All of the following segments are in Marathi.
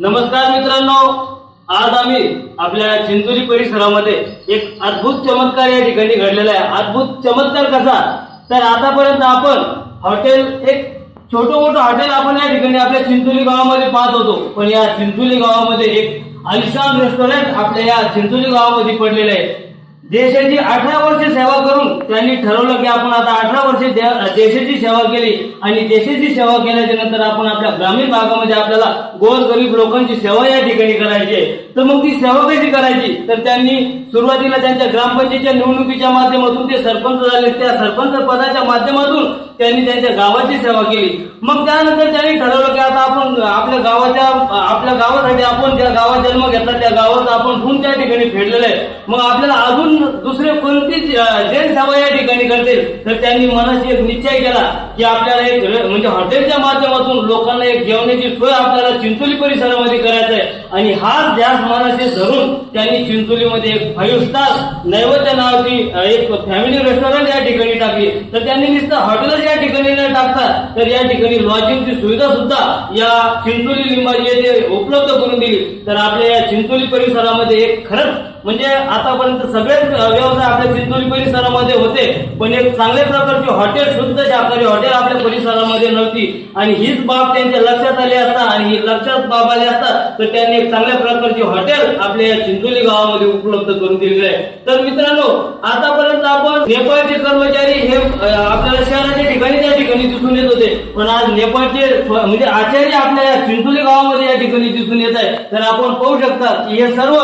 नमस्कार मित्रांनो आज आम्ही आपल्या चिंचोली परिसरामध्ये एक अद्भुत चमत्कार या ठिकाणी घडलेला आहे. अद्भुत चमत्कार कसा? तर आतापर्यंत आपण हॉटेल एक छोटं मोठं हॉटेल आपण या ठिकाणी आपल्या चिंचोली गावामध्ये पाहत होतो. पण या चिंचोली गावामध्ये एक अलिशान रेस्टॉरंट आपल्या या चिंचोली गावामध्ये पडलेलं आहे. देशाची अठरा वर्ष सेवा करून त्यांनी ठरवलं की आपण आता अठरा वर्ष देशाची सेवा केली आणि देशाची सेवा केल्याच्यानंतर आपण आपल्या ग्रामीण भागामध्ये आपल्याला गोर गरीब लोकांची सेवा या ठिकाणी करायची आहे. तर मग ती सेवा कशी करायची? तर त्यांनी सुरुवातीला त्यांच्या ग्रामपंचायतीच्या निवडणुकीच्या माध्यमातून ते सरपंच झाले. त्या सरपंच पदाच्या माध्यमातून त्यांनी त्यांच्या गावाची सेवा केली. मग त्यानंतर त्यांनी ठरवलं की आता आपण आपल्या गावाच्या आपल्या गावासाठी आपण ज्या गावात जन्म घेतला त्या गावाचा आपण गुण त्या ठिकाणी फेडलेलं आहे. मग आपल्याला अजून दुसरे कोणतीच जैन सेवा या ठिकाणी करतील? तर त्यांनी मनाशी एक निश्चय केला की आपल्याला एक म्हणजे हॉटेलच्या माध्यमातून लोकांना एक जेवणाची सोय आपल्याला चिंचोली परिसरामध्ये करायचं आहे. आणि हाच ध्यास मनाशी धरून त्यांनी चिंचोलीमध्ये एक फाईव्ह स्टार नैवेद्य नावाची एक फॅमिली रेस्टॉरंट या ठिकाणी टाकली. तर त्यांनी नुसतं हॉटेलच या ठिकाणी न टाकता तर या ठिकाणी लॉजिंगची सुविधा सुद्धा या चिंचोली लिंबाची येथे उपलब्ध करून दिली. तर आपल्या या चिंचोली परिसरामध्ये एक खरंच म्हणजे आतापर्यंत सगळेच व्यवसाय आपल्या चिंचोली परिसरामध्ये होते पण एक चांगल्या प्रकारची हॉटेल शुद्ध शाकाहारी हॉटेल आपल्या परिसरामध्ये नव्हती. आणि हीच बाब त्यांच्या लक्षात आली असता आणि ही लक्षात बाब आली असता तर त्यांनी एक चांगल्या प्रकारची हॉटेल आपल्या या चिंचोली गावामध्ये उपलब्ध करून दिलेले आहे. तर मित्रांनो आतापर्यंत आपण नेपाळचे कर्मचारी हे आपल्याला शहर ठिकाणी दिसून येत होते. पण आज नेपाळचे म्हणजे आचार्य आपल्या चिंचोली गावामध्ये या ठिकाणी दिसून येत आहे. तर आपण पाहू शकता की हे सर्व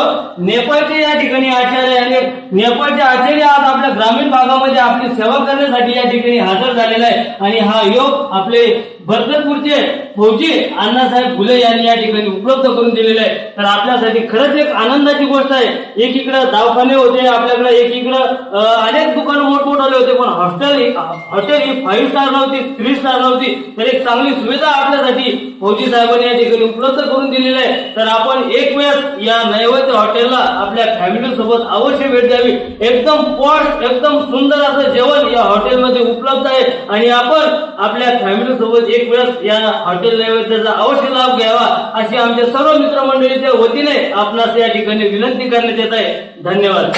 नेपाळचे या ठिकाणी आचार्य आणि नेपाळचे आचार्य आज आपल्या ग्रामीण भागामध्ये आपली सेवा करण्यासाठी या ठिकाणी हजर झालेला आहे. आणि हा योग आपले भरतपूरचे फौजी अण्णासाहेब फुले यांनी या ठिकाणी उपलब्ध करून दिलेले आहे. तर आपल्यासाठी खरंच एक आनंदाची गोष्ट आहे. एक एकीकडे दवाखाने होते आपल्याकडे एकीकडे इकडं अनेक दुकानं मोठमोठाले होते पण हॉस्टेल हॉटेल ही फाईव्ह स्टार नव्हती थ्री स्टार नव्हती. तर एक चांगली सुविधा आपल्यासाठी फौजी साहेबांनी या ठिकाणी उपलब्ध करून दिलेलं आहे. तर आपण एक वेळेस या नैवेद्य हॉटेलला आपल्या फॅमिली सोबत अवश्य भेट द्यावी. एकदम पॉश एकदम सुंदर असं जेवण या हॉटेलमध्ये उपलब्ध आहे. आणि आपण आपल्या फॅमिली सोबत एक वेळेस या हॉटेल नैवेद्याचा अवश्य लाभ घ्यावा अशी आमच्या सर्व मित्रमंडळीच्या वतीने आपणास या ठिकाणी विनंती करण्यात येत आहे. धन्यवाद.